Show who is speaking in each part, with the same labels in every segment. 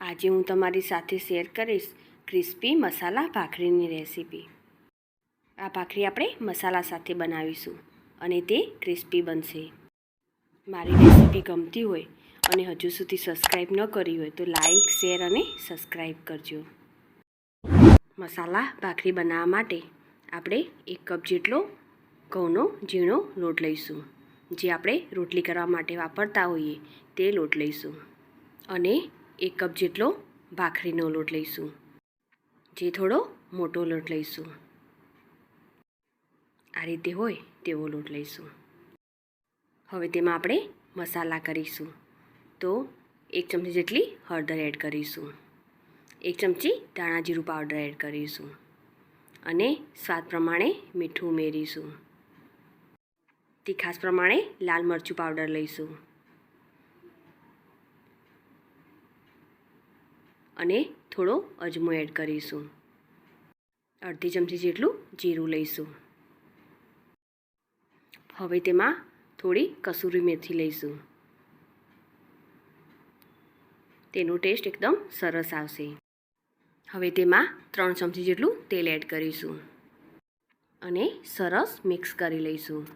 Speaker 1: આજે હું તમારી સાથે શેર કરીશ ક્રિસ્પી મસાલા ભાખરીની રેસીપી આ ભાખરી આપણે મસાલા સાથે બનાવીશું અને તે ક્રિસ્પી બનશે. મારી રેસીપી ગમતી હોય અને હજુ સુધી સબસ્ક્રાઈબ ન કરી હોય તો લાઈક શેર અને સબસ્ક્રાઈબ કરજો. મસાલા ભાખરી બનાવવા માટે આપણે એક કપ જેટલો ઘઉંનો ઝીણો લોટ લઈશું. જે આપણે રોટલી કરવા માટે વાપરતા હોઈએ તે લોટ લઈશું. અને એક કપ જેટલો ભાખરીનો લોટ લઈશું. જે થોડો મોટો લોટ લઈશું. આ રીતે હોય તેવો લોટ લઈશું. હવે તેમાં આપણે મસાલા કરીશું. તો એક ચમચી જેટલી હળદર એડ કરીશું. એક ચમચી ધાણા જીરું પાવડર એડ કરીશું. અને સ્વાદ પ્રમાણે મીઠું ઉમેરીશું. તીખાસ પ્રમાણે લાલ મરચું પાવડર લઈશું. અને થોડો અજમો એડ કરીશું. અડધી ચમચી જેટલું જીરું લઈશું. હવે તેમાં થોડી કસૂરી મેથી લઈશું. તેનો ટેસ્ટ એકદમ સરસ આવશે. હવે તેમાં ત્રણ ચમચી જેટલું તેલ એડ કરીશું. અને સરસ મિક્સ કરી લઈશું.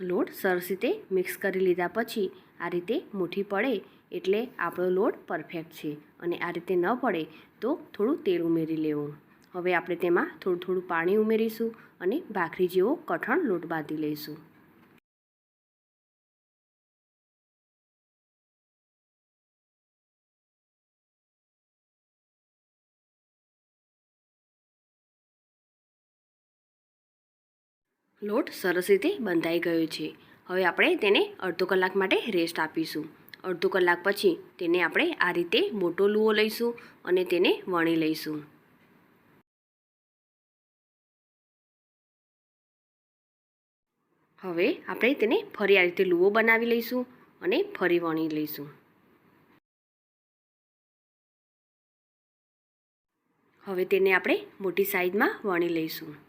Speaker 1: લોટ સરસ રીતે મિક્સ કરી લીધા પછી આ રીતે મુઠ્ઠી પડે એટલે આપણો લોટ પરફેક્ટ છે અને આ રીતે ન પડે તો થોડું તેલ ઉમેરી લેવું. હવે આપણે તેમાં થોડું થોડું પાણી ઉમેરીશું અને ભાખરી જેવો કઠણ લોટ બાંધી લઈશું. લોટ સરસ રીતે બંધાઈ ગયો છે. હવે આપણે તેને અડધો કલાક માટે રેસ્ટ આપીશું. અડધો કલાક પછી તેને આપણે આ રીતે મોટો લૂવો લઈશું અને તેને વણી લઈશું. હવે આપણે તેને ફરી આ રીતે લૂવો બનાવી લઈશું અને ફરી વણી લઈશું. હવે તેને આપણે મોટી સાઈઝમાં વણી લઈશું.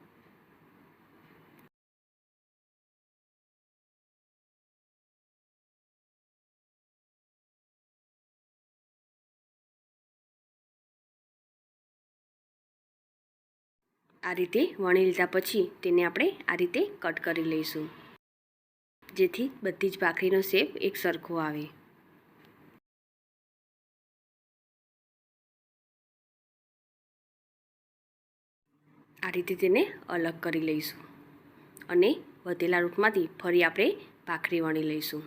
Speaker 1: આ રીતે વણી લીધા પછી તેને આપણે આ રીતે કટ કરી લઈશું. જેથી બધી જ ભાખરીનો શેપ એક સરખો આવે. આ રીતે તેને અલગ કરી લઈશું અને વધેલા રૂટમાંથી ફરી આપણે ભાખરી વણી લઈશું.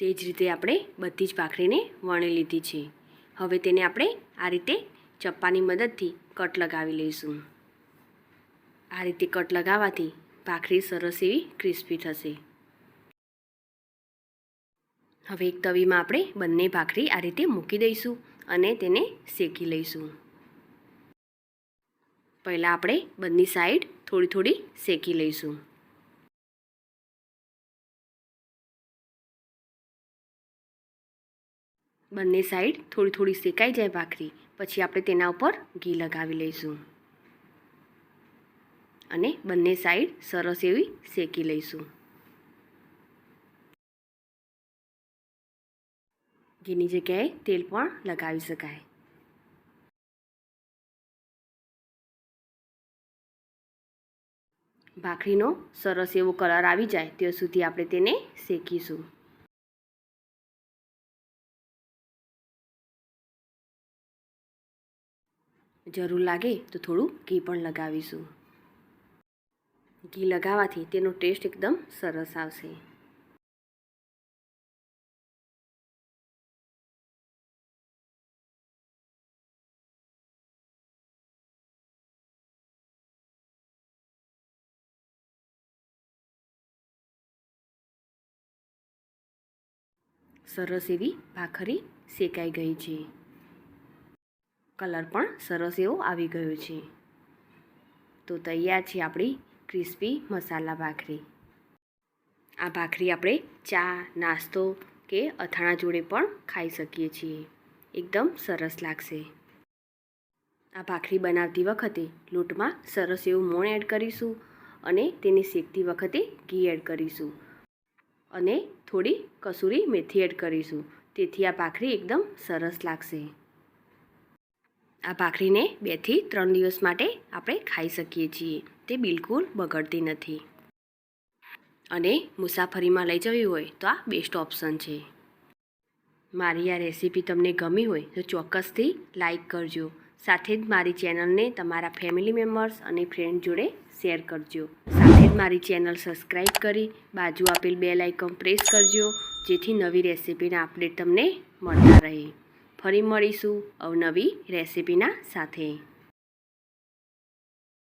Speaker 1: તે જ રીતે આપણે બધી જ ભાખરીને વણી લીધી છે. હવે તેને આપણે આ રીતે ચપ્પાની મદદથી કટ લગાવી લઈશું. આ રીતે કટ લગાવવાથી ભાખરી સરસ એવી ક્રિસ્પી થશે. હવે એક તવીમાં આપણે બંને ભાખરી આ રીતે મૂકી દઈશું અને તેને શેકી લઈશું. પહેલાં આપણે બંને સાઈડ થોડી થોડી શેકી લઈશું. બંને સાઈડ થોડી થોડી શેકાઈ જાય ભાખરી, પછી આપણે તેના ઉપર ઘી લગાવી લઈશું. અને બંને સાઈડ સરસ એવી શેકી લઈશું. ઘીની જગ્યાએ તેલ પણ લગાવી શકાય. ભાખરીનો સરસ એવો કલર આવી જાય ત્યાં સુધી આપણે તેને શેકીશું. જરૂર લાગે તો થોડું ઘી પણ લગાવીશું. ઘી લગાવવાથી તેનો ટેસ્ટ એકદમ સરસ આવશે. સરસ એવી ભાખરી શેકાઈ ગઈ છે. કલર પણ સરસ એવો આવી ગયો છે. તો તૈયાર છે આપણી ક્રિસ્પી મસાલા ભાખરી. આ ભાખરી આપણે ચા, નાસ્તો કે અથાણા જોડે પણ ખાઈ શકીએ છીએ. એકદમ સરસ લાગશે. આ ભાખરી બનાવતી વખતે લોટમાં સરસ એવું મોણ એડ કરીશું અને તેને શેકતી વખતે ઘી એડ કરીશું. અને થોડી કસૂરી મેથી એડ કરીશું. તેથી આ ભાખરી એકદમ સરસ લાગશે. આ ભાખરીને બેથી ત્રણ દિવસ માટે આપણે ખાઈ શકીએ છીએ. તે બિલકુલ બગડતી નથી. અને મુસાફરીમાં લઈ જવી હોય તો આ બેસ્ટ ઓપ્શન છે. મારી આ રેસીપી તમને ગમી હોય તો ચોક્કસથી લાઈક કરજો. સાથે જ મારી ચેનલને તમારા ફેમિલી મેમ્બર્સ અને ફ્રેન્ડ જોડે શેર કરજો. સાથે જ મારી ચેનલ સબસ્ક્રાઈબ કરી બાજુ આપેલ બેલ આઇકન પ્રેસ કરજો, જેથી નવી રેસીપીના અપડેટ તમને મળતા રહે. ફરી મળીશું અવનવી રેસીપીના સાથે.